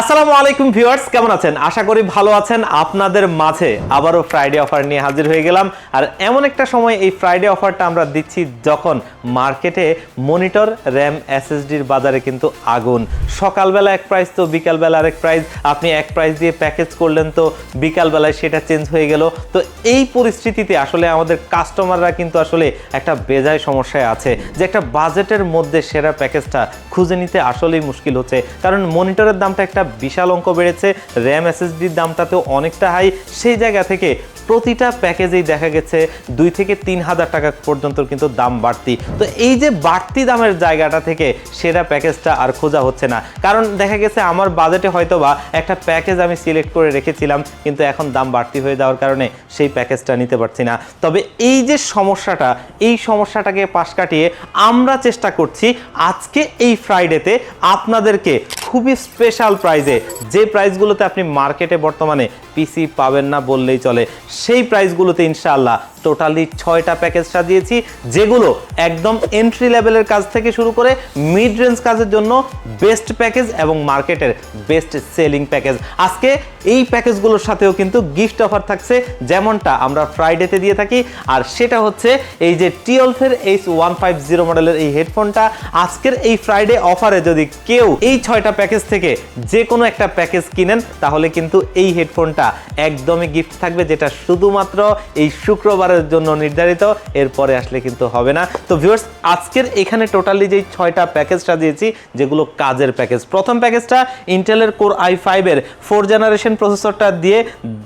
আসসালামু আলাইকুম ভিউয়ার্স, কেমন আছেন? আশা করি ভালো আছেন। আপনাদের মাঝে আবারও ফ্রাইডে অফার নিয়ে হাজির হয়ে গেলাম। আর এমন একটা সময় এই ফ্রাইডে অফারটা আমরা দিচ্ছি যখন মার্কেটে মনিটর, র্যাম এসএসডির বাজারে কিন্তু আগুন। সকালবেলা এক প্রাইস তো বিকালবেলা আরেক প্রাইস আপনি এক প্রাইস দিয়ে প্যাকেজ করলেন তো বিকালবেলায় সেটা চেঞ্জ হয়ে গেল। তো এই পরিস্থিতিতে আসলে আমাদের কাস্টমাররা কিন্তু আসলে একটা বেজায় সমস্যায় আছে যে একটা বাজেটের মধ্যে সেরা প্যাকেজটা খুঁজে নিতে আসলেই মুশকিল হচ্ছে। কারণ মনিটরের দামটা একটা বিশাল অঙ্ক বেড়েছে। র্যাম এসএসডির দামটাতেও অনেকটা হাই সেই জায়গা থেকে প্রতিটা প্যাকেজেই দেখা গেছে দুই থেকে তিন হাজার টাকা পর্যন্ত কিন্তু দাম বাড়তি। তো এই যে বাড়তি দামের জায়গাটা থেকে সেরা প্যাকেজটা আর খোঁজা হচ্ছে না। কারণ দেখা গেছে আমার বাজেটে হয়তো বা একটা প্যাকেজ আমি সিলেক্ট করে রেখেছিলাম, কিন্তু এখন দাম বাড়তি হয়ে যাওয়ার কারণে সেই প্যাকেজটা নিতে পারছি না। তবে এই যে সমস্যাটা, এই সমস্যাটাকে পাশ কাটিয়ে আমরা চেষ্টা করছি আজকে এই ফ্রাইডেতে আপনাদেরকে খুবই স্পেশাল প্রাইজে যে প্রাইসগুলোতে আপনি মার্কেটে বর্তমানে পিসি পাবেন না বললেই চলে। সেই প্রাইসগুলোতে ইনশাআল্লাহ টোটালি ছয়টা প্যাকেজ সাজিয়েছি, যেগুলো একদম এন্ট্রি লেভেলের কাজ থেকে শুরু করে মিড রেঞ্জ কাজের জন্য বেস্ট প্যাকেজ এবং মার্কেটের বেস্ট সেলিং প্যাকেজ আজকে এই প্যাকেজগুলোর সাথেও কিন্তু গিফট অফার থাকছে, যেমনটা আমরা ফ্রাইডেতে দিয়ে থাকি। আর সেটা হচ্ছে এই যে টিওলফের এইচ ওয়ান ফাইভ জিরো মডেলের এই হেডফোনটা আজকের এই ফ্রাইডে অফারে যদি কেউ এই ছয়টা প্যাকেজ থেকে যে কোনো একটা প্যাকেজ কিনেন, তাহলে কিন্তু এই হেডফোনটা একদমই গিফট থাকবে, যেটা শুধুমাত্র এই শুক্রবারের জন্য নির্ধারিত, এরপরে আসলে কিন্তু হবে না। তো ভিউয়ার্স আজকের এখানে টোটালি যেই ছয়টা প্যাকেজটা দিয়েছি, যেগুলো কাজের প্যাকেজ। প্রথম প্যাকেজটা ইন্টেলের কোর আই ফাইভের ফোর জেনারেশন প্রসেসরটা দিয়ে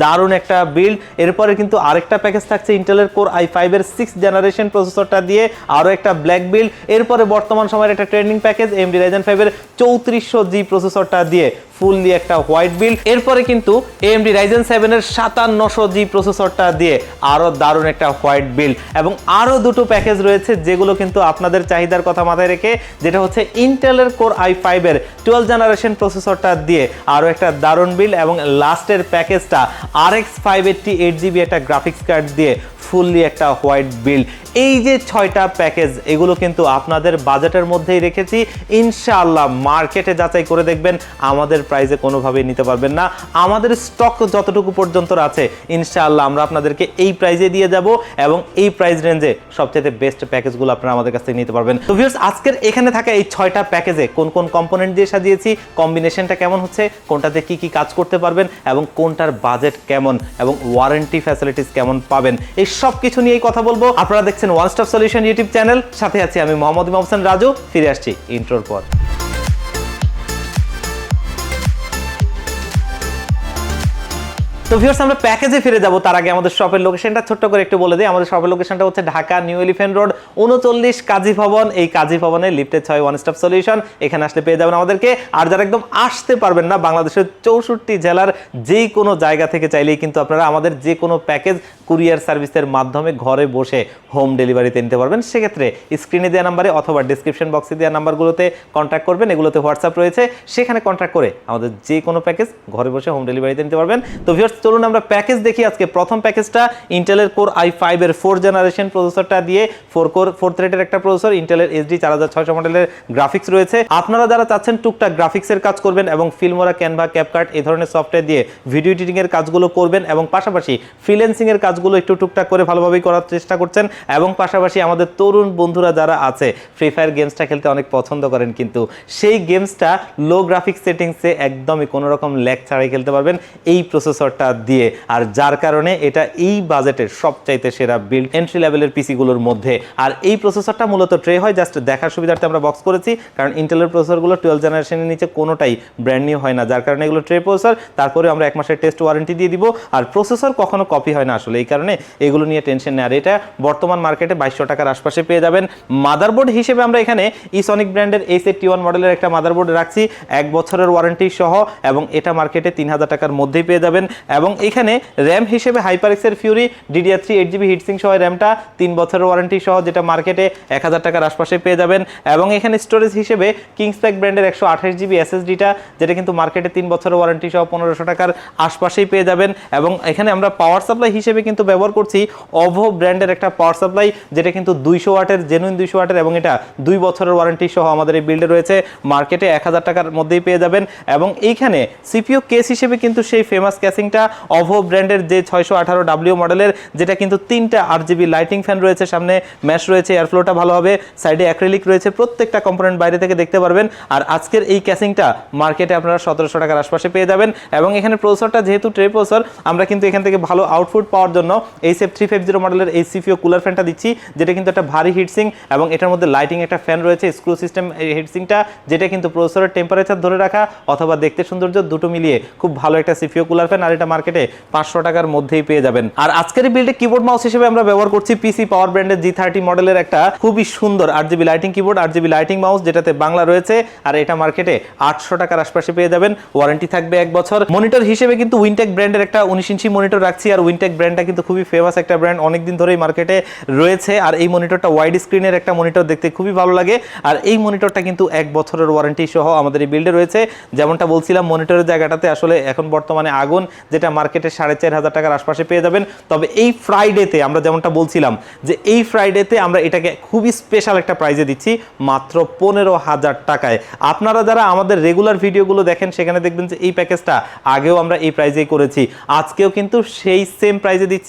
দারুণ একটা বিল্ড এরপরে কিন্তু আরেকটা প্যাকেজ থাকছে ইন্টেলের কোর আই ফাইভের সিক্স জেনারেশন প্রসেসরটা দিয়ে আরও একটা ব্ল্যাক বিল্ড এরপরে বর্তমান সময়ের একটা ট্রেন্ডিং প্যাকেজ এমডি রাইজেন ফাইভের চৌত্রিশশো জি প্রসেসরটা দিয়ে ফুললি একটা হোয়াইট বিল্ড এরপরে কিন্তু এমডি রাইজেন সেভেনের সাতান্নশো জি প্রসেসরটা দিয়ে আরও দারুণ একটা হোয়াইট বিল্ড এবং আরও দুটো প্যাকেজ রয়েছে যেগুলো কিন্তু আপনাদের চাহিদার কথা মাথায় রেখে, যেটা হচ্ছে ইন্টেলের কোর আই ফাইভের টুয়েলভ জেনারেশন প্রসেসরটা দিয়ে আরও একটা দারুণ বিল্ড এবং লাস্টের প্যাকেজটা আর এক্স ফাইভ এইট জিবি একটা গ্রাফিক্স কার্ড দিয়ে ফুললি একটা হোয়াইট বিল্ড এই যে ছয়টা প্যাকেজ, এগুলো কিন্তু আপনাদের বাজেটের মধ্যেই রেখেছি। ইনশাআল্লাহ মার্কেটে যাচাই করে দেখবেন, আমাদের প্রাইসে কোনোভাবেই নিতে পারবেন না। আমাদের স্টক যতটুকু পর্যন্ত আছে, ইনশাআল্লাহ আমরা আপনাদেরকে এই প্রাইজে দিয়ে যাব এবং এই প্রাইস রেঞ্জে সবচেয়ে বেস্ট প্যাকেজগুলো আপনারা আমাদের কাছ থেকে নিতে পারবেন। তো ভিউয়ার্স আজকের এখানে থাকা এই ছয়টা প্যাকেজে কোন কোন কম্পোনেন্ট দিয়ে সাজিয়েছি কম্বিনেশনটা কেমন হচ্ছে, কোনটাতে কি কি কাজ করতে পারবেন এবং কোনটার বাজেট কেমন এবং ওয়ারেন্টি ফ্যাসিলিটিস কেমন পাবেন, এই সব কিছু নিয়েই কথা বলব। আপনারা দেখছেন one stop solution YouTube channel সাথে আছি আমি মোহাম্মদ ইমাম রাজু। ফিরে আসছি ইন্ট্রোর পর। তো ভিউয়ার্স আমরা প্যাকেজে ফিরে যাব। তার আগে আমাদের শপের লোকেশনটা ছোট্ট করে একটু বলে দিই। আমাদের শপের লোকেশনটা হচ্ছে ঢাকা নিউ এলিফেন্ট রোড, উনচল্লিশ কাজী ভবন। এই কাজী ভবনে লিফটে ছয় ওয়ান স্টপ সলিউশন এখানে আসলে পেয়ে যাবেন আমাদেরকে। আর যারা একদম আসতে পারবেন না, বাংলাদেশের চৌষট্টি জেলার যেই কোনো জায়গা থেকে চাইলেই কিন্তু আপনারা আমাদের যে কোনো প্যাকেজ কুরিয়ার সার্ভিসের মাধ্যমে ঘরে বসে হোম ডেলিভারিতে নিতে পারবেন। সেক্ষেত্রে স্ক্রিনে দেওয়া নাম্বারে অথবা ডিসক্রিপশন বক্সে দেওয়া নাম্বারগুলোতে কন্ট্যাক্ট করবেন। এগুলোতে হোয়াটসঅ্যাপ রয়েছে। সেখানে কন্ট্যাক্ট করে আমাদের যে কোনো প্যাকেজ ঘরে বসে হোম ডেলিভারিতে নিতে পারবেন। তো ভিউয়ার্স চলুন আমরা প্যাকেজ দেখি আজকে। প্রথম প্যাকেজটা ইন্টেলের কোর আই ফাইভের ফোর জেনারেশন প্রসেসরটা দিয়ে ফোর কোর ফোর থ্রেডের একটা প্রসেসর ইন্টেলের এসডি চার হাজার ছয়শো মডেলের গ্রাফিক্স রয়েছে। আপনারা যারা চাচ্ছেন টুকটাক গ্রাফিক্সের কাজ করবেন এবং ফিল্মোরা ক্যানভা ক্যাপকার্ট এই ধরনের সফটওয়্যার দিয়ে ভিডিও এডিটিং এর কাজগুলো করবেন এবং পাশাপাশি ফ্রিল্যান্সিং এর কাজগুলো একটু টুকটাক করে ভালোভাবেই করার চেষ্টা করছেন এবং পাশাপাশি আমাদের তরুণ বন্ধুরা যারা আছে ফ্রি ফায়ার গেমসটা খেলতে অনেক পছন্দ করেন কিন্তু সেই গেমসটা লো গ্রাফিক্স সেটিংসে একদমই কোনো রকম ল্যাগ ছাড়াই খেলতে পারবেন এই প্রসেসরটা দিয়ে। আর যার কারণে এটা এই বাজেটের সবচাইতে সেরা বিল্ড এন্ট্রি লেভেলের পিসিগুলোর মধ্যে। আর এই প্রসেসরটা মূলত ট্রে হয় জাস্ট দেখার সুবিধার্থে আমরা বক্স করেছি, কারণ ইন্টেলের প্রসেসরগুলো টুয়েলভ জেনারেশনের নিচে কোনোটাই ব্র্যান্ড নিউ হয় না। যার কারণে এগুলো ট্রে প্রসেসর তারপরে আমরা এক মাসের টেস্ট ওয়ারেন্টি দিয়ে দিব। আর প্রসেসর কখনো কপি হয় না আসলে এই কারণে এগুলো নিয়ে টেনশন নেই। আর এটা বর্তমান মার্কেটে বাইশশো টাকার আশপাশে পেয়ে যাবেন। মাদারবোর্ড হিসেবে আমরা এখানে ইসনিক ব্র্যান্ডের এইচ টি ওয়ান মডেলের একটা মাদারবোর্ড রাখছি। এক বছরের ওয়ারেন্টি সহ এবং এটা মার্কেটে তিন হাজার টাকার মধ্যেই পেয়ে যাবেন। এবং এখানে র্যাম হিসেবে হাইপারেক্সের fury DDR three eight GB heatsink সহ র্যামটা তিন বছরের ওয়ারেন্টি সহ যেটা মার্কেটে এক হাজার টাকার আশপাশে পেয়ে যাবেন। এবং এখানে স্টোরেজ হিসেবে কিংসপ্যাক ব্র্যান্ডের একশো আঠাশ জিবি এসএসডিটা যেটা কিন্তু মার্কেটে তিন বছরের ওয়ারেন্টি সহ পনেরোশো টাকার আশপাশেই পেয়ে যাবেন। এবং এখানে আমরা পাওয়ার সাপ্লাই হিসেবে কিন্তু কিন্তু ব্যবহার করছি অভো ব্র্যান্ডের একটা পাওয়ার সাপ্লাই যেটা কিন্তু দুইশো ওয়াটের জেনুইন দুইশো ওয়াটের এবং এটা দুই বছরের ওয়ারেন্টি সহ আমাদের এই বিল্ডে রয়েছে। মার্কেটে এক হাজার টাকার মধ্যেই পেয়ে যাবেন এবং এইখানে সিপিও কেস হিসেবে কিন্তু সেই ফেমাস ক্যাসিংটা অভো ব্র্যান্ডের যে ছয়শো আঠারো ডাব্লিউ মডেলের যেটা কিন্তু তিনটা আট জিবি লাইটিং ফ্যান রয়েছে সামনে ম্যাশ রয়েছে এয়ারফ্লোটা ভালো হবে সাইডে অ্যাক্রিলিক রয়েছে, প্রত্যেকটা কম্পোনেন্ট বাইরে থেকে দেখতে পারবেন। আর আজকের এই ক্যাসিংটা মার্কেটে আপনারা সতেরোশো টাকার আশপাশে পেয়ে যাবেন এবং এখানে প্রসেসরটা যেহেতু ট্রে প্রসেসর আমরা কিন্তু এখান থেকে ভালো আউটপুট পাওয়ার জন্য এই সেফ থ্রি ফাইভ জিরো মডেলের এই সিপিও কুলার ফ্যানটা দিচ্ছি, যেটা কিন্তু একটা ভারী হিটসিং এবং এটার মধ্যে লাইটিং একটা ফ্যান রয়েছে স্ক্রু সিস্টেম হিটসিংটা যেটা কিন্তু প্রসেসরের টেম্পারেচার ধরে রাখা অথবা দেখতে সৌন্দর্য দুটো মিলিয়ে খুব ভালো একটা সিপিও কুলার ফ্যান আর এটা মার্কেটে পাঁচশো টাকার মধ্যেই পেয়ে যাবেন। আর আজকের বিল্ডে কিবোর্ড মাউস হিসেবে আমরা ব্যবহার করছি পিসি পাওয়ার ব্র্যান্ডের জি থার্টি মডেলের একটা খুবই সুন্দর আট জিবি লাইটিং কিবোর্ড আট জিবি লাইটিং মাউস যেটাতে বাংলা রয়েছে, আর এটা মার্কেটে আটশো টাকার আশপাশে পেয়ে যাবেন। ওয়ারেন্টি থাকবে এক বছর। মনিটর হিসেবে কিন্তু উইনটেক ব্র্যান্ডের একটা উনিশ ইঞ্চি মনিটর রাখছি, আর উইনটেক ব্র্যান্ডটা কিন্তু খুবই ফেমাস একটা ব্র্যান্ড অনেকদিন ধরেই মার্কেটে রয়েছে। আর এই মনিটরটা ওয়াইড স্ক্রিনের একটা মনিটর দেখতে খুবই ভালো লাগে। আর এই মনিটরটা কিন্তু এক বছরের ওয়ারেন্টি সহ আমাদের এই বিল্ডে রয়েছে। যেমনটা বলছিলাম মনিটরের জায়গাটাতে আসলে এখন বর্তমানে আগুন, যেটা মার্কেটে সাড়ে চার হাজার টাকার আশপাশে পেয়ে যাবেন। তবে এই ফ্রাইডেতে আমরা যেমনটা বলছিলাম, যে এই ফ্রাইডেতে আমরা এটাকে খুবই স্পেশাল একটা প্রাইজে দিচ্ছি, মাত্র পনেরো হাজার টাকায়। আপনারা যারা আমাদের রেগুলার ভিডিওগুলো দেখেন, সেখানে দেখবেন যে এই প্যাকেজটা আগেও আমরা এই প্রাইজেই করেছি। আজকেও কিন্তু সেই সেম প্রাইজে দিচ্ছি।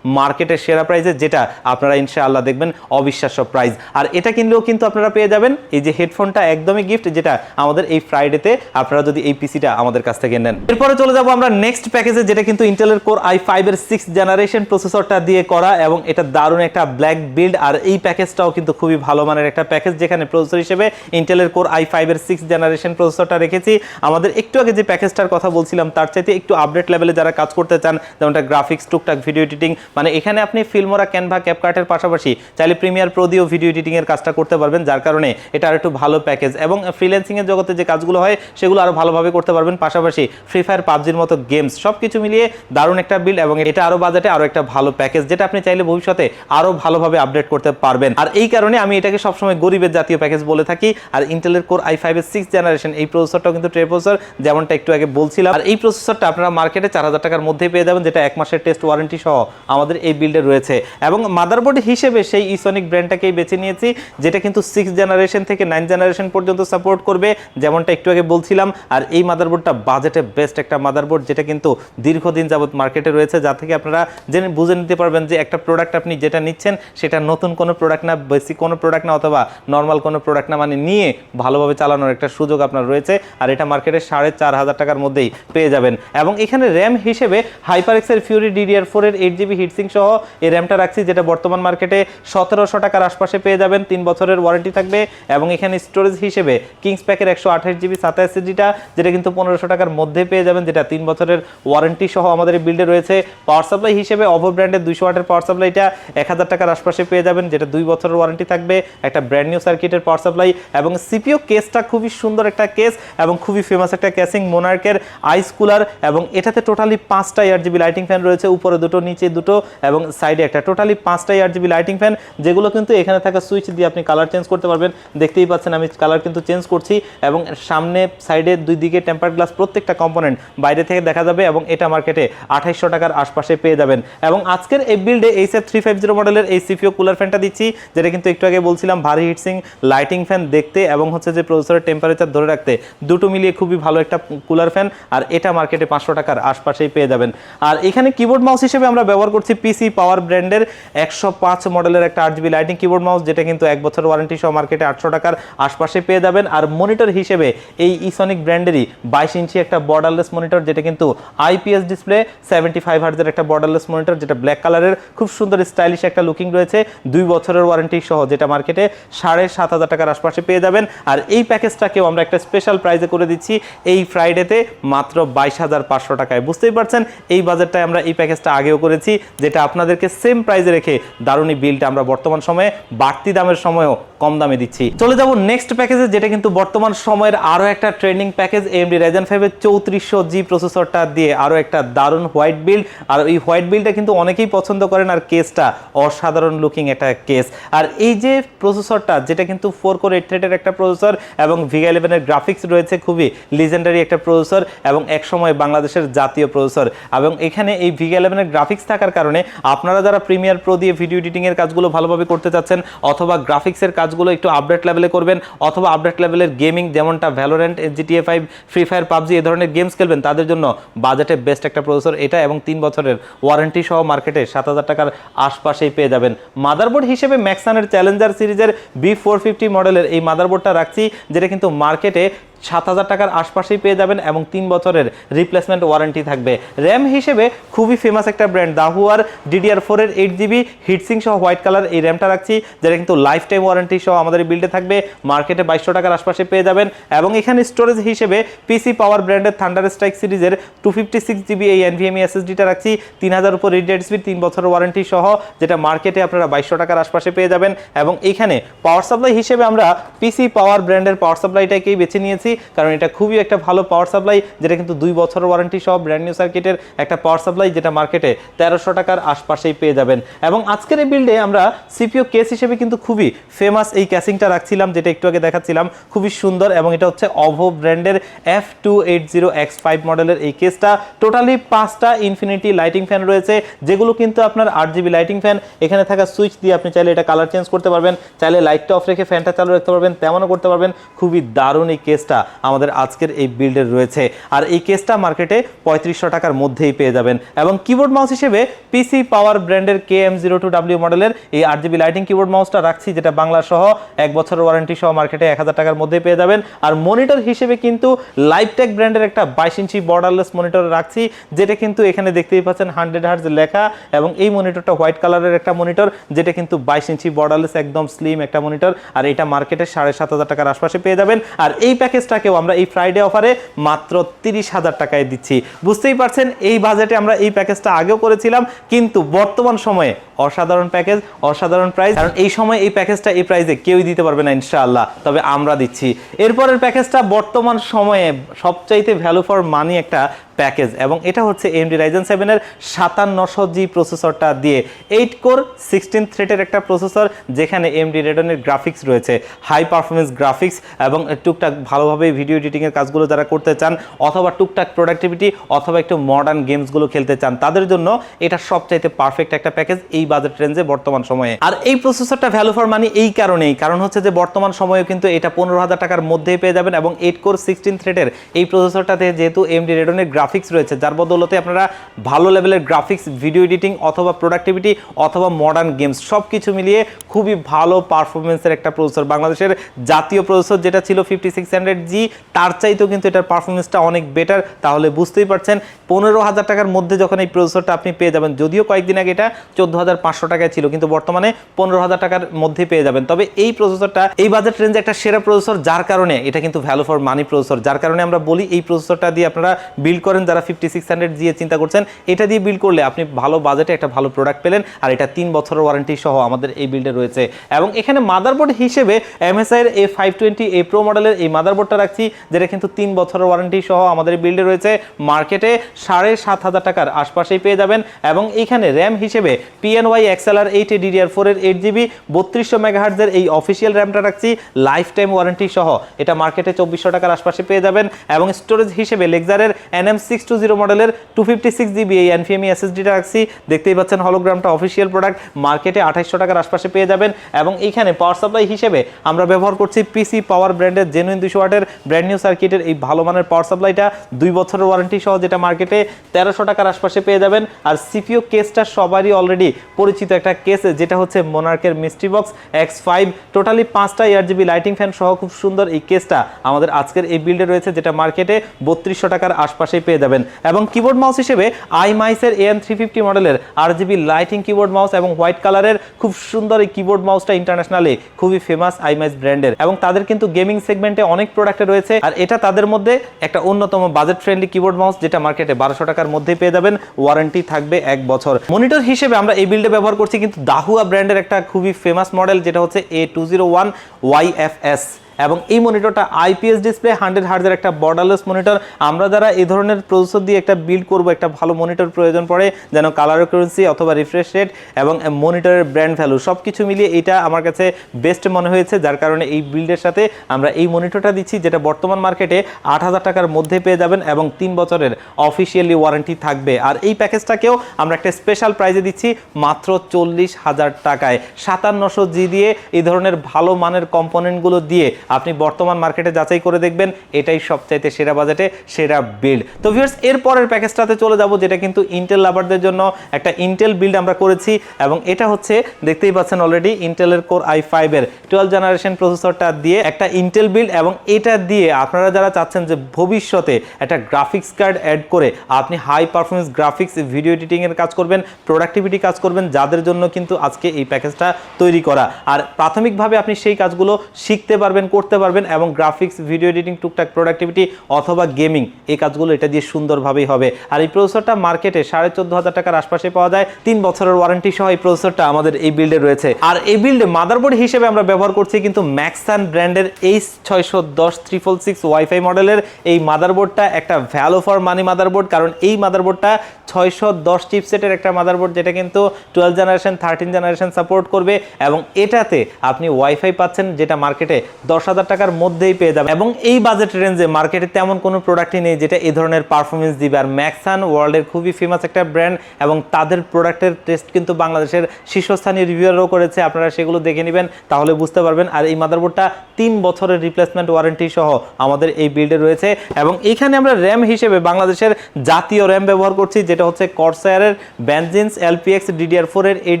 মার্কেটের সেরা প্রাইজে যেটা আপনারা ইনশাআল্লাহ দেখবেন অবিশ্বাস্য প্রাইস আর এটা কিনলেও কিন্তু আপনারা পেয়ে যাবেন এই যে হেডফোনটা একদমই গিফট যেটা আমাদের এই ফ্রাইডেতে আপনারা যদি এই পিসিটা আমাদের কাছ থেকে নেন। এরপরে চলে যাব আমরা নেক্সট প্যাকেজে যেটা কিন্তু ইন্টেলের কোর আই ফাইভের সিক্স জেনারেশন প্রসেসরটা দিয়ে করা, এবং এটা দারুণ একটা ব্ল্যাক বিল্ড আর এই প্যাকেজটাও কিন্তু খুবই ভালো মানের একটা প্যাকেজ যেখানে প্রসেসর হিসেবে ইন্টেলের কোর আই ফাইভের সিক্স জেনারেশন প্রসেসরটা রেখেছি। আমাদের একটু আগে যে প্যাকেজটার কথা বলছিলাম, তার চাইতে একটু আপডেট লেভেলে যারা কাজ করতে চান, যেমনটা গ্রাফিক্স টুকটাক ভিডিও এডিটিং মানে এখানে আপনি ফিল্মোরা ক্যানভা ক্যাপকার্টের পাশাপাশি চাইলে প্রিমিয়ার প্রো দিয়েও ভিডিও এডিটিং এর কাজটা করতে পারবেন, যার কারণে এটা আর একটু ভালো প্যাকেজ এবং ফ্রিল্যান্সিং এর জগতে যে কাজগুলো হয়, সেগুলো আরও ভালোভাবে করতে পারবেন, পাশাপাশি ফ্রি ফায়ার পাবজির মতো গেমস সব কিছু মিলিয়ে দারুণ একটা বিল এবং এটা আরও বাজেটে আরও একটা ভালো প্যাকেজ যেটা আপনি চাইলে ভবিষ্যতে আরও ভালোভাবে আপডেট করতে পারবেন। আর এই কারণে আমি এটাকে সবসময় গরিবের জাতীয় প্যাকেজ বলে থাকি, আর ইন্টেলের কোর আই ফাইভের সিক্স জেনারেশন এই প্রসেসরটাও কিন্তু ট্রে প্রসেসর যেমনটা একটু আগে বলছিলাম। আর এই প্রসেসরটা আপনারা মার্কেটে চার হাজার টাকার মধ্যেই পেয়ে যাবেন, যেটা এক মাসের টেস্ট ওয়ারেন্টি সহ আমাদের এই বিল্ডে রয়েছে। এবং মাদারবোর্ড হিসেবে সেই ইসনিক ব্র্যান্ডটাকেই বেছে নিয়েছি, যেটা কিন্তু সিক্স জেনারেশন থেকে নাইন জেনারেশন পর্যন্ত সাপোর্ট করবে, যেমনটা একটু আগে বলছিলাম। আর এই মাদারবোর্ডটা বাজেটে বেস্ট একটা মাদারবোর্ড যেটা কিন্তু দীর্ঘদিন যাবত মার্কেটে রয়েছে। যা থেকে আপনারা জেনে, বুঝে নিতে পারবেন যে একটা প্রোডাক্ট আপনি যেটা নিচ্ছেন, সেটা নতুন কোনো প্রোডাক্ট না বেসিক কোনো প্রোডাক্ট না, অথবা নর্মাল কোনো প্রোডাক্ট না মানে নিয়ে ভালোভাবে চালানোর একটা সুযোগ আপনার রয়েছে। আর এটা মার্কেটে সাড়ে চার হাজার টাকার মধ্যেই পেয়ে যাবেন। এবং এখানে র্যাম হিসেবে হাইপার এক্সের ফিউরি ডিডিআর ফোর এর এইট জিবি হিটসিং সহ এই র্যামটা রাখছি, যেটা বর্তমান মার্কেটে সতেরোশো টাকার আশপাশে পেয়ে যাবেন। তিন বছরের ওয়ারেন্টি থাকবে এবং এখানে স্টোরেজ হিসেবে কিংস প্যাকের একশো আঠাশ জিবি সাতাশ জিবিটা যেটা কিন্তু পনেরোশো টাকার মধ্যে পেয়ে যাবেন, যেটা তিন বছরের ওয়ারেন্টি সহ আমাদের বিল্ডে রয়েছে। পাওয়ার সাপ্লাই হিসেবে অভো ব্র্যান্ডের দুইশো ওয়াটের পাওয়ার সাপ্লাইটা এক হাজার টাকার আশপাশে পেয়ে যাবেন, যেটা দুই বছরের ওয়ারেন্টি থাকবে। একটা ব্র্যান্ড নিউ সার্কিটের পাওয়ার সাপ্লাই এবং সিপিও কেসটা খুবই সুন্দর একটা কেস এবং খুবই ফেমাস একটা ক্যাসিং মোনার্কের আইস কুলার এবং এটাতে টোটালি পাঁচটা এয়ার জিবি লাইটিং ফ্যান রয়েছে, উপরে দুটো নিচে দুটো এবং সাইডে একটা। টোটালি পাঁচটা এয়ার জিবি লাইটিং ফ্যান যেগুলো কিন্তু এখানে থাকা সুইচ দিয়ে আপনি কালার চেঞ্জ করতে পারবেন। দেখতেই পাচ্ছেন আমি কালার কিন্তু চেঞ্জ করছি এবং সামনে সাইডে দুই দিকে টেম্পার গ্লাস প্রত্যেকটা কম্পোনেন্ট বাইরে থেকে দেখা যাবে এবং এটা মার্কেটে আঠাইশশো টাকার আশপাশে পেয়ে যাবেন। এবং আজকের এই বিল্ডে এই সেফ থ্রি ফাইভ জিরো মডেলের এই সিপিও কুলার ফ্যানটা দিচ্ছি, যেটা কিন্তু একটু আগে বলছিলাম, ভারী হিটসিং লাইটিং ফ্যান দেখতে এবং হচ্ছে যে প্রসেসরের টেম্পারেচার ধরে রাখতে, দুটো মিলিয়ে খুবই ভালো একটা কুলার ফ্যান আর এটা মার্কেটে পাঁচশো টাকার আশপাশেই পেয়ে যাবেন। আর এখানে কিবোর্ড মাউস হিসেবে আমরা ব্যবহার করছি পিসি পাওয়ার ব্র্যান্ডের একশো পাঁচ মডেলের একটা আট জিবি লাইটিং কিবোর্ড মাউস যেটা কিন্তু এক বছর ওয়ারেন্টি সহ মার্কেটে আটশো টাকার আশপাশে পেয়ে যাবেন। আর মনিটর হিসেবে এই ইসনিক ব্র্যান্ডেরই বাইশ ইঞ্চি একটা বর্ডারলেস মনিটর যেটা কিন্তু আইপিএস ডিসপ্লে সেভেন্টি ফাইভ হার্জের একটা বর্ডারলেস মনিটর যেটা ব্ল্যাক কালারের খুব সুন্দর স্টাইলিশ একটা লুকিং রয়েছে। দুই বছরের ওয়ারেন্টি সহ যেটা মার্কেটে সাড়ে সাত হাজার টাকার আশপাশে পেয়ে যাবেন। আর এই প্যাকেজটাকেও আমরা একটা স্পেশাল প্রাইজে করে দিচ্ছি। এই ফ্রাইডেতে মাত্র বাইশ হাজার পাঁচশো টাকায়। বুঝতেই পারছেন, এই বাজেটটায় আমরা এই প্যাকেজটা আগেও করেছি, যেটা আপনাদেরকে সেম প্রাইজে রেখে দারুণী বিলটা আমরা বর্তমান সময়ে বাড়তি দামের সময়ও কম দামে দিচ্ছি। চলে যাব নেক্সট প্যাকেজে যেটা কিন্তু বর্তমান সময়ের আরও একটা ট্রেন্ডিং প্যাকেজ এমডি রাইজেন ফাইভের চৌত্রিশশো জি প্রসেসরটা দিয়ে আরও একটা দারুণ হোয়াইট বিল্ড আর এই হোয়াইট বিলটা কিন্তু অনেকেই পছন্দ করেন, আর কেসটা অসাধারণ লুকিং একটা কেস আর এই যে প্রসেসরটা যেটা কিন্তু ফোর কোর এইট থ্রেডের একটা প্রসেসর এবং ভিগা ইলেভেনের গ্রাফিক্স রয়েছে, খুবই লিজেন্ডারি একটা প্রসেসর এবং একসময় বাংলাদেশের জাতীয় প্রসেসর এবং এখানে এই ভিগা ইলেভেনের গ্রাফিক্স গ্রাফিক্স থাকার কারণে আপনারা যারা প্রিমিয়ার প্রো দিয়ে ভিডিও এডিটিংয়ের কাজগুলো ভালোভাবে করতে চাচ্ছেন, অথবা গ্রাফিক্সের কাজগুলো একটু আপডেট লেভেলে করবেন, অথবা আপডেট লেভেলের গেমিং যেমনটা Valorant GTA five free fire PUBG এই ধরনের গেমস খেলবেন, তাদের জন্য বাজেটে বেস্ট একটা প্রসেসর এটা এবং তিন বছরের ওয়ারেন্টি সহ মার্কেটে সাত হাজার টাকার আশপাশেই পেয়ে যাবেন। মাদারবোর্ড হিসেবে ম্যাক্সানের চ্যালেঞ্জার সিরিজের বি ফোর ফিফটি মডেলের এই মাদারবোর্ডটা রাখছি, যেটা কিন্তু মার্কেটে সাত হাজার টাকার আশপাশেই পেয়ে যাবেন এবং তিন বছরের রিপ্লেসমেন্ট ওয়ারেন্টি থাকবে। র্যাম হিসেবে খুবই ফেমাস একটা ব্র্যান্ড দাহুয়ার ডিডিআর ফোরের এইট জিবি হিটসিং সহ হোয়াইট কালার এই র্যামটা রাখছি, যেটা কিন্তু লাইফ টাইম ওয়ারেন্টি সহ আমাদের বিল্ডে থাকবে। মার্কেটে বাইশশো টাকার আশপাশে পেয়ে যাবেন এবং এখানে স্টোরেজ হিসেবে পিসি পাওয়ার ব্র্যান্ডের থান্ডার স্ট্রাইক সিরিজের টু ফিফটি সিক্স জিবি এই এনভিএমই এসএসডিটা রাখছি। তিন হাজার উপর রিডেড স্পিড তিন বছরের ওয়ারেন্টি সহ, যেটা মার্কেটে আপনারা বাইশশো টাকার আশপাশে পেয়ে যাবেন। এবং এখানে পাওয়ার সাপ্লাই হিসেবে আমরা পিসি পাওয়ার ব্র্যান্ডের পাওয়ার সাপ্লাইটাকেই বেছে নিয়েছি। কারণ এটা খুবই একটা ভালো পাওয়ার সাপ্লাই যেটা কিন্তু দুই বছর ওয়ারেন্টি সহ ব্র্যান্ড নিউ সার্কিটের একটা পাওয়ার সাপ্লাই যেটা মার্কেটে তেরোশো টাকার আশপাশেই পেয়ে যাবেন। এবং আজকের এই বিল্ডে আমরা সিপিও কেস হিসেবে কিন্তু খুবই ফেমাস এই ক্যাসিংটা রাখছিলাম, যেটা একটু আগে দেখাচ্ছিলাম। খুবই সুন্দর এবং এটা হচ্ছে অভো ব্র্যান্ডের F two eight zero X five মডেলের এই কেসটা টোটালি পাঁচটা ইনফিনিটি লাইটিং ফ্যান রয়েছে, যেগুলো কিন্তু আপনার আট জিবি লাইটিং ফ্যান এখানে থাকা সুইচ দিয়ে আপনি চাইলে এটা কালার চেঞ্জ করতে পারবেন, চাইলে লাইটটা অফ রেখে ফ্যানটা চালু রাখতে পারবেন, তেমনও করতে পারবেন। খুবই দারুণ এই কেসটা আমাদের আজকের এই বিল্ডের রয়েছে। আর এই কেসটা মার্কেটে পঁয়ত্রিশশো টাকার মধ্যেই পেয়ে যাবেন। এবং কিবোর্ড মাউস হিসেবে পিসি পাওয়ার ব্র্যান্ডের K M zero two W মডেলের এই আট জিবি লাইটিং কিবোর্ড মাউসটা রাখছি, যেটা বাংলা সহ এক বছরের ওয়ারেন্টি সহ মার্কেটে এক হাজার টাকার মধ্যে পেয়ে যাবেন। আর মনিটর হিসেবে কিন্তু লাইভটেক ব্র্যান্ডের একটা বাইশ ইঞ্চি বর্ডারলেস মনিটর রাখছি, যেটা কিন্তু এখানে দেখতেই পাচ্ছেন হান্ড্রেড হার্জ লেখা এবং এই মনিটরটা হোয়াইট কালারের একটা মনিটর যেটা কিন্তু বাইশ ইঞ্চি বর্ডারলেস একদম স্লিম একটা মনিটর আর এটা মার্কেটে সাড়ে সাত হাজার টাকার আশপাশে পেয়ে যাবেন। আর এই প্যাকেজটাকেও আমরা এই ফ্রাইডে অফারে মাত্র তিরিশ হাজার টাকায় দিচ্ছি। বুঝতেই পারছেন, এই বাজেটে আমরা এই প্যাকেজটা আগেও করেছিলাম, কিন্তু বর্তমান সময়ে অসাধারণ প্যাকেজ অসাধারণ প্রাইস কারণ এই সময় এই প্যাকেজটা এই প্রাইসে কেউই দিতে পারবে না, ইনশাআল্লাহ, তবে আমরা দিচ্ছি। এরপরের প্যাকেজটা বর্তমান সময়ে সবচাইতে ভ্যালু ফর মানি একটা প্যাকেজ এবং এটা হচ্ছে এমডি রাইজেন সেভেনের সাতান্নশো জি প্রসেসরটা দিয়ে এইট কোর সিক্সটিন থ্রেটের একটা প্রসেসর যেখানে এমডি রেডনের গ্রাফিক্স রয়েছে হাই পারফরমেন্স গ্রাফিক্স এবং টুকটাক ভালোভাবে ভিডিও এডিটিংয়ের কাজগুলো যারা করতে চান অথবা টুকটাক প্রোডাক্টিভিটি অথবা একটু মডার্ন গেমসগুলো খেলতে চান, তাদের জন্য এটা সবচাইতে পারফেক্ট একটা প্যাকেজ এই বাজেট রেঞ্জে বর্তমান সময়ে। আর এই প্রসেসরটা ভ্যালু ফর মানি এই কারণেই, কারণ হচ্ছে যে বর্তমান সময়ে কিন্তু এটা পনেরো হাজার টাকার মধ্যেই পেয়ে যাবেন এবং এইট কোর সিক্সটিন থ্রেটের এই প্রসেসরটাতে যেহেতু এমডি রেডনের গ্রাফিক্স রয়েছে, যার বদলতে আপনারা ভালো লেভেলের গ্রাফিক্স ভিডিও এডিটিং অথবা প্রোডাক্টিভিটি অথবা মডার্ন গেমস সব কিছু মিলিয়ে খুবই ভালো পারফরমেন্সের একটা প্রসেসর বাংলাদেশের জাতীয় প্রসেসর যেটা ছিল ফিফটি সিক্স হান্ড্রেড জি তার চাইতেও কিন্তু এটার পারফরমেন্সটা অনেক বেটার তাহলে বুঝতেই পারছেন, পনেরো হাজার টাকার মধ্যে যখন এই প্রসেসরটা আপনি পেয়ে যাবেন, যদিও কয়েকদিন আগে এটা চোদ্দ হাজার পাঁচশো টাকায় ছিল, কিন্তু বর্তমানে পনেরো হাজার টাকার মধ্যে পেয়ে যাবেন। তবে এই প্রসেসরটা এই বাজেট রেঞ্জে একটা সেরা প্রসেসর যার কারণে এটা কিন্তু ভ্যালু ফর মানি প্রসেসর যার কারণে আমরা বলি এই প্রসেসরটা দিয়ে আপনারা বিল্ড করেন, যারা ফিফটি সিক্স হান্ড্রেড দিয়ে চিন্তা করছেন, এটা দিয়ে বিল্ড করলে আপনি ভালো বাজেটে একটা ভালো প্রোডাক্ট পেলেন, আর এটা তিন বছরের ওয়ারেন্টি সহ আমাদের এই বিল্ডে রয়েছে। এবং এখানে মাদারবোর্ড হিসেবে এমএসআই এর A five twenty A pro মডেলের এই মাদারবোর্ডটা রাখছি, যেটা কিন্তু তিন বছরের ওয়ারেন্টি সহ আমাদের বিল্ডে রয়েছে। মার্কেটে সাড়ে সাত হাজার টাকার আশপাশেই পেয়ে যাবেন, এবং এখানে র্যাম হিসেবে পিএনওয়াই এক্সএলআর এইট এ ডিডিআর ফোর এর এইট জিবি বত্রিশশো মেগাহার্জের এই অফিসিয়াল র্যামটা রাখছি লাইফ টাইম ওয়ারেন্টি সহ। এটা মার্কেটে চব্বিশশো টাকার আশপাশে পেয়ে যাবেন, এবং স্টোরেজ হিসেবে লেক্সারের এনএম সিক্স টু জিরো মডেলের টু ফিফটি সিক্স জিবি এই এনফিএমই এসএসডিটা রাখছি। দেখতেই পাচ্ছেন হলোগ্রামটা অফিসিয়াল প্রোডাক্ট মার্কেটে আঠাইশশো টাকার আশপাশে পেয়ে যাবেন এবং এইখানে পাওয়ার সাপ্লাই হিসেবে আমরা ব্যবহার করছি পিসি পাওয়ার ব্র্যান্ডের জেনুইন দুশো ওয়াটের ব্র্যান্ড নিউ সার্কিটের এই ভালো মানের পাওয়ার সাপ্লাইটা দুই বছরের ওয়ারেন্টি সহ যেটা মার্কেটে তেরোশো টাকার আশপাশে পেয়ে যাবেন। আর সিপিও কেসটা সবারই অলরেডি পরিচিত একটা কেস যেটা হচ্ছে মোনার্কের mystery box X five totally পাঁচটা ইয়ার জিবি লাইটিং ফ্যান সহ খুব সুন্দর এই কেসটা আমাদের আজকের এই বিল্ডে রয়েছে, যেটা মার্কেটে বত্রিশশো টাকার আশপাশেই পেয়ে যাবেন। এবং কিবোর্ড মাউস হিসেবে আই মাইসের এন থ্রি ফিফটি মডেলের আর জিবি লাইটিং কিবোর্ড মাউস এবং হোয়াইট কালারের খুব সুন্দর এই কিবোর্ড মাউসটা ইন্টারন্যাশনালি খুবই ফেমাস আই মাইস ব্র্যান্ডের এবং তাদের কিন্তু গেমিং সেগমেন্টে অনেক প্রোডাক্টে রয়েছে। আর এটা তাদের মধ্যে একটা অন্যতম বাজেট ফ্রেন্ডলি কিবোর্ড মাউস যেটা মার্কেটে বারোশো টাকার মধ্যেই পেয়ে যাবেন। ওয়ারেন্টি থাকবে এক বছর। মনিটর হিসেবে আমরা এই বিল্ডে ব্যবহার করছি কিন্তু দাহুয়া ব্র্যান্ডের একটা খুবই ফেমাস মডেল যেটা হচ্ছে A two zero one Y F S এবং এই মনিটরটা আইপিএস ডিসপ্লে হান্ড্রেড হার্জের একটা বর্ডারলেস মনিটর আমরা যারা এই ধরনের প্রসেসর দিয়ে একটা বিল্ড করব, একটা ভালো মনিটর প্রয়োজন পড়ে, যেন কালার কারেন্সি অথবা রিফ্রেশ রেট এবং মনিটরের ব্র্যান্ড ভ্যালু সব কিছু মিলিয়ে এটা আমার কাছে বেস্ট মনে হয়েছে। যার কারণে এই বিল্ডের সাথে আমরা এই মনিটরটা দিচ্ছি, যেটা বর্তমান মার্কেটে আট হাজার টাকার মধ্যে পেয়ে যাবেন এবং তিন বছরের অফিসিয়ালি ওয়ারেন্টি থাকবে। আর এই প্যাকেজটাকেও আমরা একটা স্পেশাল প্রাইজে দিচ্ছি, মাত্র চল্লিশ হাজার টাকায়। সাতান্নশো জি দিয়ে এই ধরনের ভালো মানের কম্পোনেন্টগুলো দিয়ে আপনি বর্তমান মার্কেটে যাচাই করে দেখবেন, এটাই সবচাইতে সেরা বাজেটে সেরা বিল্ড তো ভিউয়ার্স এর পরের প্যাকেজটাতে চলে যাব, যেটা কিন্তু ইন্টেল লাভারদের জন্য একটা ইন্টেল বিল্ড আমরা করেছি, এবং এটা হচ্ছে, দেখতেই পাচ্ছেন অলরেডি ইন্টেলের কোর আই ফাইভের টুয়েলভ জেনারেশন প্রসেসরটা দিয়ে একটা ইন্টেল বিল্ড এবং এটা দিয়ে আপনারা যারা চাচ্ছেন যে ভবিষ্যতে একটা গ্রাফিক্স কার্ড অ্যাড করে, আপনি হাই পারফরমেন্স গ্রাফিক্স ভিডিও এডিটিংয়ের কাজ করবেন প্রোডাক্টিভিটি কাজ করবেন, যাদের জন্য কিন্তু আজকে এই প্যাকেজটা তৈরি করা। আর প্রাথমিকভাবে আপনি সেই কাজগুলো শিখতে পারবেন করতে পারবেন এবং গ্রাফিক্স ভিডিও এডিটিং টুকটাক প্রোডাক্টিভিটি অথবা গেমিং এই কাজগুলো এটা দিয়ে সুন্দরভাবেই হবে। আর এই প্রসেসরটা মার্কেটে সাড়ে চোদ্দ হাজার টাকার আশপাশে পাওয়া যায়। তিন বছরের ওয়ারেন্টি সহ এই প্রসেসরটা আমাদের এই বিল্ডে রয়েছে। আর এই বিল্ডে মাদারবোর্ড হিসেবে আমরা ব্যবহার করছি কিন্তু ম্যাক্সান ব্র্যান্ডের এইচ ছয়শো দশ ত্রিপল সিক্স ওয়াইফাই মডেলের এই মাদারবোর্ডটা একটা ভ্যালু ফর মানি মাদারবোর্ড কারণ এই মাদারবোর্ডটা ছয়শো দশ চিপসেটের একটা মাদারবোর্ড যেটা কিন্তু twelve generation thirteen generation support করবে। এবং এটাতে আপনি ওয়াইফাই পাচ্ছেন, যেটা মার্কেটে দশ হাজার টাকার মধ্যেই পেয়ে যাবেন। এবং এই বাজেট রেঞ্জে মার্কেটে তেমন কোনো প্রোডাক্টই নেই যেটা এই ধরনের পারফরমেন্স দিবে। আর ম্যাক্সান ওয়ার্ল্ডের খুবই ফেমাস একটা ব্র্যান্ড এবং তাদের প্রোডাক্টের টেস্ট কিন্তু বাংলাদেশের শীর্ষস্থানীয় রিভিউয়ারও করেছে। আপনারা সেগুলো দেখে নেবেন, তাহলে বুঝতে পারবেন। আর এই মাদারবোর্ডটা তিন বছরের রিপ্লেসমেন্ট ওয়ারেন্টি সহ আমাদের এই বিল্ডে রয়েছে। এবং এইখানে আমরা র্যাম হিসেবে বাংলাদেশের জাতীয় র্যাম ব্যবহার করছি, যেটা হচ্ছে কর্সায়ারের ব্যানজিন্স এলপিএক্স ডিডিআর ফোর এর এইট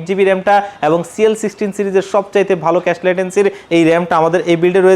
জিবি র্যামটা এবং সিএল সিক্সটিন সিরিজের সবচাইতে ভালো ক্যাশ লেটেন্সির এই র্যামটা আমাদের এই বিল্ডে রয়েছে।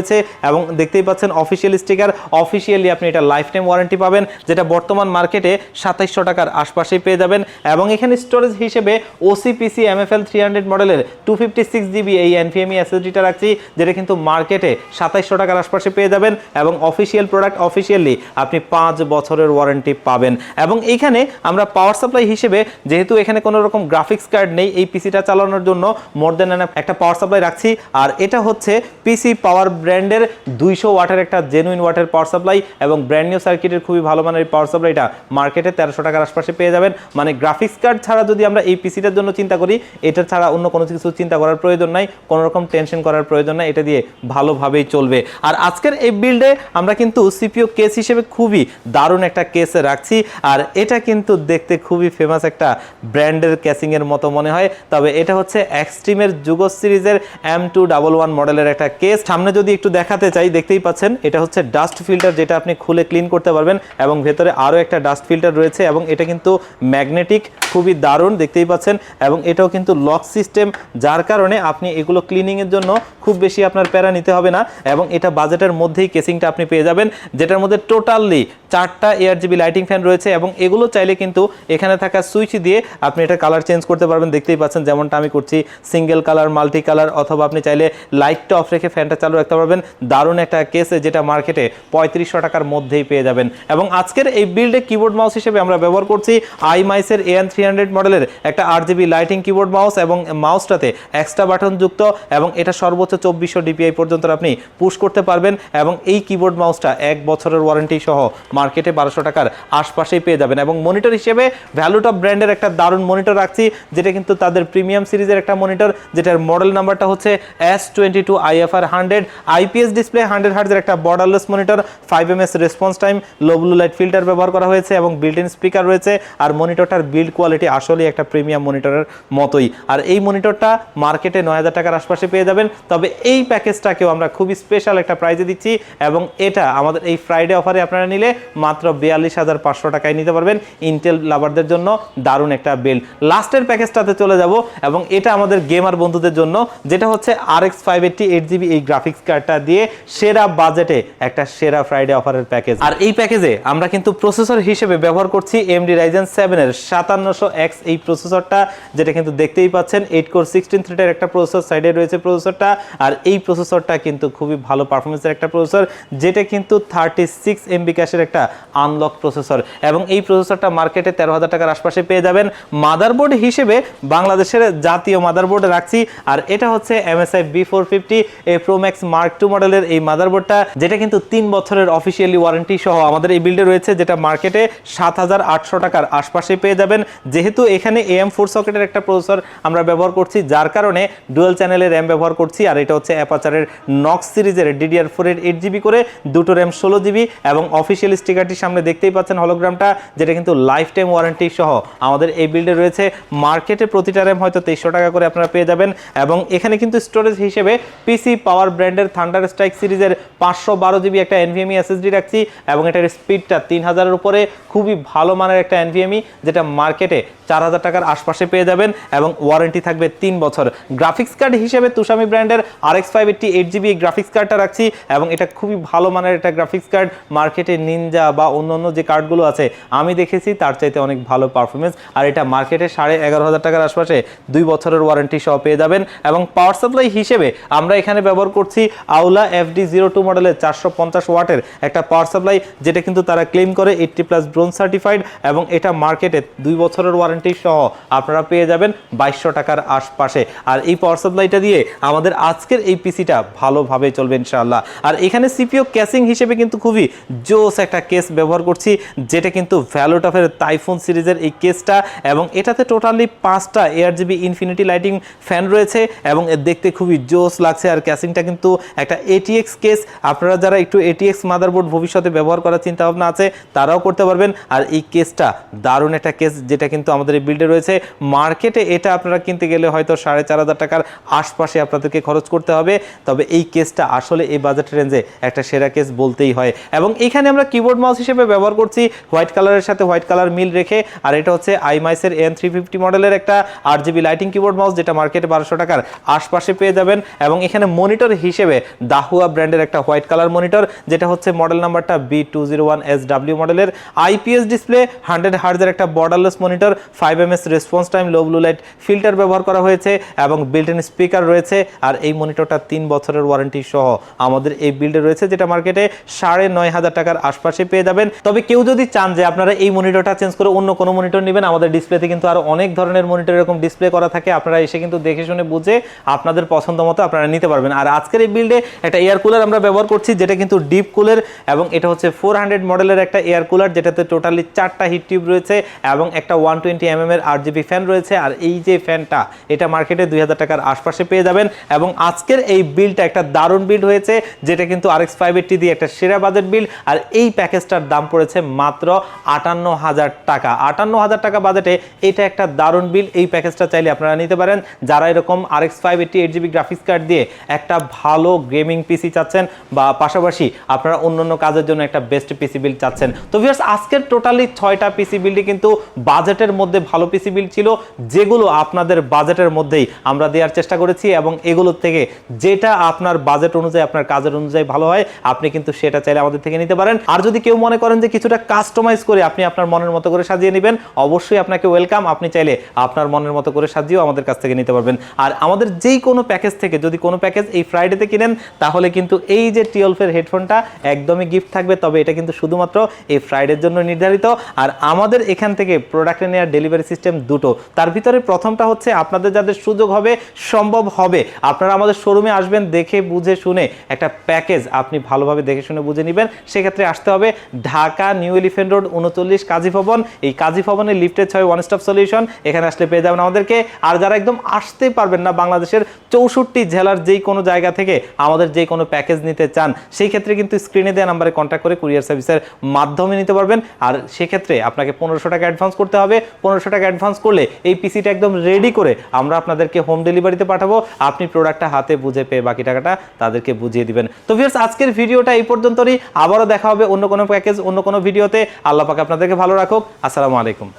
এবং দেখতেই পাচ্ছেন অফিসিয়াল স্টিকার অফিসিয়ালি আপনি এটা লাইফ টাইম ওয়ারেন্টি পাবেন, যেটা বর্তমান মার্কেটে সাতাইশশো টাকার আশপাশেই পেয়ে যাবেন। এবং এখানে স্টোরেজ হিসেবে ওসিপিসি এমএফএল থ্রি হান্ড্রেড মডেলের টু ফিফটি সিক্স জিবি এই এনভিএমই এসএসডিটা রাখছি, যেটা কিন্তু মার্কেটে সাতাইশশো টাকার আশপাশে পেয়ে যাবেন এবং অফিসিয়াল প্রোডাক্ট অফিসিয়ালি আপনি পাঁচ বছরের ওয়ারেন্টি পাবেন। এবং এইখানে আমরা পাওয়ার সাপ্লাই হিসেবে যেহেতু এখানে কোনো রকম গ্রাফিক্স কার্ড নেই এই পিসিটা চালানোর জন্য মোর দেন একটা পাওয়ার সাপ্লাই রাখছি। আর এটা হচ্ছে পিসি পাওয়ার ব্র্যান্ডের দুইশো ওয়াটের একটা জেনুইন ওয়াটের পাওয়ার সাপ্লাই এবং ব্র্যান্ড নিউ সার্কিটের খুবই ভালো মানের পাওয়ার সাপ্লাইটা মার্কেটে তেরোশো টাকার আশপাশে পেয়ে যাবেন। মানে গ্রাফিক্স কার্ড ছাড়া যদি আমরা এই পিসিটার জন্য চিন্তা করি, এটা ছাড়া অন্য কোনো কিছু চিন্তা করার প্রয়োজন নাই, কোনো রকম টেনশন করার প্রয়োজন নাই, এটা দিয়ে ভালোভাবেই চলবে। আর আজকের এই বিল্ডে আমরা কিন্তু সিপিও কেস হিসেবে খুবই দারুণ একটা কেস রাখছি, আর এটা কিন্তু দেখতে খুবই ফেমাস একটা ব্র্যান্ডের ক্যাসিংয়ের মতো মনে হয়। তবে এটা হচ্ছে এক্সট্রিমের যুগ সিরিজের এম টু ডাবল ওয়ান মডেলের একটা কেস সামনে যদি একটু দেখাতে চাই, দেখতেই পাচ্ছেন, এটা হচ্ছে ডাস্ট ফিল্টার যেটা আপনি খুলে ক্লিন করতে পারবেন এবং ভেতরে আরও একটা ডাস্ট ফিল্টার রয়েছে এবং এটা কিন্তু ম্যাগনেটিক খুবই দারুণ, দেখতেই পাচ্ছেন, এবং এটাও কিন্তু লক সিস্টেম যার কারণে আপনি এগুলো ক্লিনিংয়ের জন্য খুব বেশি আপনার প্যারা নিতে হবে না এবং এটা বাজেটের মধ্যেই কেসিংটা আপনি পেয়ে যাবেন, যেটার মধ্যে টোটালি চারটা এয়ার জিবি লাইটিং ফ্যান রয়েছে এবং এগুলো চাইলে কিন্তু এখানে থাকা সুইচ দিয়ে আপনি এটা কালার চেঞ্জ করতে পারবেন, দেখতেই পাচ্ছেন যেমনটা আমি করছি সিঙ্গেল কালার মাল্টি কালার অথবা আপনি চাইলে লাইটটা অফ রেখে ফ্যানটা চালু রাখতে পারবেন। দারুণ একটা কেসে যেটা মার্কেটে পঁয়ত্রিশশো টাকার মধ্যেই পেয়ে যাবেন। এবং আজকের এই বিল্ডে কিবোর্ড মাউস হিসেবে আমরা ব্যবহার করছি আই মাইসের এন থ্রি হান্ড্রেড মডেলের একটা আট জিবি লাইটিং কিবোর্ড মাউস এবং মাউসটাতে এক্সট্রা বাটন যুক্ত এবং এটা সর্বোচ্চ চব্বিশশো ডিপিআই পর্যন্ত আপনি পুশ করতে পারবেন এবং এই কিবোর্ড মাউসটা এক বছরের ওয়ারেন্টি সহ মার্কেটে বারোশো টাকার আশপাশেই পেয়ে যাবেন। এবং মনিটর হিসেবে ভ্যালুটপ ব্র্যান্ডের একটা দারুণ মনিটর রাখছি, যেটা কিন্তু তাদের প্রিমিয়াম সিরিজের একটা মনিটর যেটার মডেল নাম্বারটা হচ্ছে S twenty two IFR hundred IPS display hundred হার্ডের একটা borderless monitor five M S response time low blue light filter ব্যবহার করা হয়েছে এবং বিল্ট ইন স্পিকার রয়েছে আর মনিটরটার বিল্ড কোয়ালিটি আসলেই একটা প্রিমিয়াম মনিটরের মতোই। আর এই মনিটরটা মার্কেটে নয় হাজার টাকার আশপাশে পেয়ে যাবেন। তবে এই প্যাকেজটাকেও আমরা খুবই স্পেশাল একটা প্রাইজে দিচ্ছি এবং এটা আমাদের এই ফ্রাইডে অফারে আপনারা নিলে মাত্র বিয়াল্লিশ হাজার পাঁচশো টাকায় নিতে পারবেন ইন্টেল লাভারদের জন্য দারুণ একটা বিল্ড লাস্টের প্যাকেজটাতে চলে যাব এবং এটা আমাদের গেমার বন্ধুদের জন্য, যেটা হচ্ছে R X five eighty eight GB এই গ্রাফিক্স কার্ডটা দিয়ে সেরা বাজেটে একটা সেরা ফ্রাইডে অফারের প্যাকেজ আর এই প্যাকেজে আমরা কিন্তু প্রসেসর হিসেবে ব্যবহার করছি এমডি রাইজেন সেভেনের সাতান্নশো এক্স এই প্রসেসরটা যেটা কিন্তু দেখতেই পাচ্ছেন এইট কোর সিক্সটিন থ্রিটার একটা প্রসেসর সাইডে রয়েছে প্রসেসরটা আর এই প্রসেসরটা কিন্তু খুবই ভালো পারফরমেন্সের একটা প্রসেসর যেটা কিন্তু থার্টি সিক্স এমবি ক্যাশের একটা আনলক প্রসেসর এবং এই প্রসেসরটা মার্কেটে তেরো হাজার টাকার আশপাশে পেয়ে যাবেন। মাদারবোর্ড হিসেবে বাংলাদেশের জাতীয় মাদারবোর্ড রাখছি, আর এটা হচ্ছে MSI B four fifty A pro max mark mark two মডেলের এই মাদারবোর্ডটা যেটা কিন্তু তিন বছরের অফিসিয়ালি ওয়ারেন্টি সহ আমাদের এই বিল্ডে রয়েছে, যেটা মার্কেটে সাত হাজার আটশো টাকার আশপাশে পেয়ে যাবেন। যেহেতু এখানে এম ফোর সকেটের একটা প্রসেসর আমরা ব্যবহার করছি, যার কারণে ডুয়েল চ্যানেলের র্যাম ব্যবহার করছি, আর এটা হচ্ছে অ্যাপাচারের নক্স সিরিজের ডিডিআর ফোরের এইট জিবি করে, দুটো র্যাম ষোলো জিবি এবং অফিসিয়াল স্টিকারটির সামনে দেখতেই পাচ্ছেন হলোগ্রামটা যেটা কিন্তু লাইফ টাইম ওয়ারেন্টি সহ আমাদের এই বিল্ডে রয়েছে। মার্কেটে প্রতিটা র্যাম হয়তো তেইশশো টাকা করে আপনারা পেয়ে যাবেন, এবং এখানে কিন্তু স্টোরেজ হিসেবে পিসি পাওয়ার ব্র্যান্ডের থান্ডার স্ট্রাইক সিরিজের পাঁচশো বারো জিবি একটা এনভিএমই এসএসডি রাখছি এবং এটার স্পিডটা তিন হাজারের উপরে খুবই ভালো মানের একটা এনভিএমই যেটা মার্কেটে চার হাজার টাকার আশপাশে পেয়ে যাবেন এবং ওয়ারেন্টি থাকবে তিন বছর। গ্রাফিক্স কার্ড হিসেবে তুষামি ব্র্যান্ডের R X five eighty eight GB graphics কার্ডটা রাখছি এবং এটা খুবই ভালো মানের একটা গ্রাফিক্স কার্ড মার্কেটে নিনজা বা অন্য অন্য যে কার্ডগুলো আছে, আমি দেখেছি, তার চাইতে অনেক ভালো পারফরমেন্স আর এটা মার্কেটে সাড়ে এগারো হাজার টাকার আশপাশে দুই বছরের ওয়ারেন্টি সহ পেয়ে যাবেন। এবং পাওয়ার সাপ্লাই হিসেবে আমরা এখানে ব্যবহার করছি আউলা এফডি জিরো টু মডেলের চারশো পঞ্চাশ ওয়াটের একটা পাওয়ার সাপ্লাই যেটা কিন্তু তারা ক্লেম করে এইটটি প্লাস ব্রোন সার্টিফাইড এবং এটা মার্কেটে দুই বছরের ওয়ারেন্টি সহ আপনারা পেয়ে যাবেন বাইশশো টাকার আশপাশে। আর এই পাওয়ার সাপ্লাইটা দিয়ে আমাদের আজকের এই পিসিটা ভালোভাবে চলবে ইনশাআল্লাহ। আর এখানে সিপিও ক্যাসিং হিসেবে কিন্তু খুবই জোস একটা কেস ব্যবহার করছি, যেটা কিন্তু ভ্যালোটফের তাইফোন সিরিজের এই কেসটা এবং এটাতে টোটালি পাঁচটা ARGB infinity lighting fan রয়েছে এবং দেখতে খুবই জোস লাগছে। আর ক্যাসিংটা কিন্তু একটা এটিএক্স কেস আপনারা যারা একটু এটিএক্স মাদারবোর্ড ভবিষ্যতে ব্যবহার করার চিন্তা ভাবনা আছে, তারাও করতে পারবেন। আর এই কেসটা দারুণ একটা কেস যেটা কিন্তু আমাদের এই বিল্ডে রয়েছে। মার্কেটে এটা আপনারা কিনতে গেলে হয়তো সাড়ে চার হাজার টাকার আশপাশে আপনাদেরকে খরচ করতে হবে। তবে এই কেসটা আসলে এই বাজেট রেঞ্জে একটা সেরা কেস বলতেই হয়। এবং এখানে আমরা কিবোর্ড মাউস হিসেবে ব্যবহার করছি হোয়াইট কালারের সাথে হোয়াইট কালার মিল রেখে। আর এটা হচ্ছে আইমাইসের এন থ্রি ফিফটি মডেলের একটা আট জিবি লাইটিং কিবোর্ড মাউস যেটা মার্কেটে বারোশো টাকার আশপাশে পেয়ে যাবেন। এবং এখানে মনিটর হিসেবে দাহুয়া ব্র্যান্ডের একটা হোয়াইট কালার মনিটর, যেটা হচ্ছে মডেল নাম্বারটা B two zero one S W মডেলের। আইপিএস ডিসপ্লে হান্ড্রেড হার্জের একটা borderless monitor five M S response time low blue light filter ব্যবহার করা হয়েছে, এবং বিল্ট ইন স্পিকার রয়েছে, আর এই মনিটরটা তিন বছরের ওয়ারেন্টি সহ আমাদের এই বিল্ডে রয়েছে, যেটা মার্কেটে সাড়ে নয় হাজার টাকার আশপাশে পেয়ে যাবেন। তবে কেউ যদি চান যে আপনারা এই মনিটরটা চেঞ্জ করে অন্য কোনো মনিটর নেবেন, আমাদের ডিসপ্লেতে কিন্তু আরও অনেক ধরনের মনিটর এরকম ডিসপ্লে করা থাকে, আপনারা এসে কিন্তু দেখে শুনে বুঝে আপনাদের পছন্দ মতো আপনারা নিতে পারবেন। আর আজকের এই বিল্ডে একটা এয়ার কুলার আমরা ব্যবহার করছি, যেটা কিন্তু ডিপ কুলার এবং এটা হচ্ছে ফোর হান্ড্রেড মডেলের একটা এয়ার কুলার যেটাতে টোটালি চারটা হিট টিউব রয়েছে এবং একটা ওয়ান টোয়েন্টি এম এর আট জিবি ফ্যান রয়েছে। আর এই যে ফ্যানটা এটা মার্কেটে দুই হাজার টাকার আশপাশে পেয়ে যাবেন এবং আজকের এই বিলটা একটা দারুণ বিল হয়েছে, যেটা কিন্তু আর এক্স ফাইভ এইটটি দিয়ে একটা সেরা বাজেট বিল আর এই প্যাকেজটার দাম পড়েছে মাত্র আটান্ন হাজার টাকা। আটান্ন হাজার টাকা বাজেটে এটা একটা দারুণ বিল এই প্যাকেজটা চাইলে আপনারা নিতে পারেন। যারা এরকম R X five eighty eight GB graphics card দিয়ে একটা ভালো গেমিং পিসি চাচ্ছেন বা পাশাপাশি আপনারা অন্য অন্য কাজের জন্য একটা বেস্ট পিসি বিল চাচ্ছেন। তো ভিউয়ার্স আজকের টোটালি ছয়টা পিসি বিলটি কিন্তু বাজেটের মধ্যে ভালো পিসি বিল ছিল, যেগুলো আপনাদের বাজেটের মধ্যেই আমরা দেওয়ার চেষ্টা করেছি এবং এগুলোর থেকে যেটা আপনার বাজেট অনুযায়ী, আপনার কাজের অনুযায়ী ভালো হয়, আপনি কিন্তু সেটা চাইলে আমাদের থেকে নিতে পারেন। আর যদি কেউ মনে করেন যে কিছুটা কাস্টমাইজ করে আপনি আপনার মনের মতো করে সাজিয়ে নেবেন, অবশ্যই আপনাকে ওয়েলকাম আপনি চাইলে আপনার মনের মতো করে সাজিয়েও আমাদের কাছ থেকে নিতে পারবেন। আর আমাদের যেই কোনো প্যাকেজ থেকে, যদি কোনো প্যাকেজ এই ফ্রাইডেতে কিনেন তাহলে কিন্তু এই যে টুয়েলভের হেডফোনটা একদমই গিফট থাকবে, তবে এটা কিন্তু শুধুমাত্র এই ফ্রাইডের জন্য নির্ধারিত। আর আমাদের এখান থেকে প্রোডাক্টে নেওয়ার ডেলিভারি সিস্টেম দুটো। তার ভিতরে প্রথমটা হচ্ছে আপনাদের যাদের সুযোগ হবে, সম্ভব হবে। আপনারা আমাদের শোরুমে আসবেন, দেখে, বুঝে, শুনে একটা প্যাকেজ আপনি ভালোভাবে দেখে শুনে বুঝে নেবেন। সেক্ষেত্রে আসতে হবে ঢাকা নিউ এলিফেন্ট রোড উনচল্লিশ কাজী ভবন। এই কাজী ভবনের লিফটের ছয় ওয়ান স্টপ সলিউশন এখানে আসলে পেয়ে যাবেন আমাদেরকে। আর যারা একদম আসতে পারবেন না বাংলাদেশের চৌষট্টি জেলার যেই কোনো জায়গা থেকে আমাদের যে কোনো প্যাকেজ নিতে চান, সেই ক্ষেত্রে কিন্তু স্ক্রিনে দেওয়া নাম্বারে কন্ট্যাক্ট করে কুরিয়ার সার্ভিসের মাধ্যমে নিতে পারবেন। আর সেক্ষেত্রে আপনাকে পনেরোশো টাকা অ্যাডভান্স করতে হবে। পনেরোশো টাকা অ্যাডভান্স করলে এই পিসিটা একদম রেডি করে আমরা আপনাদেরকে হোম ডেলিভারিতে পাঠাবো। আপনি প্রোডাক্টটা হাতে বুঝে পেয়ে বাকি টাকাটা তাদেরকে বুঝিয়ে দিবেন। তো ভিউয়ার্স আজকের ভিডিওটা এই পর্যন্তই আবারও দেখা হবে অন্য কোনো প্যাকেজ অন্য কোনো ভিডিওতে। আল্লাহ পাক আপনাদেরকে ভালো রাখুক। আসসালামু আলাইকুম।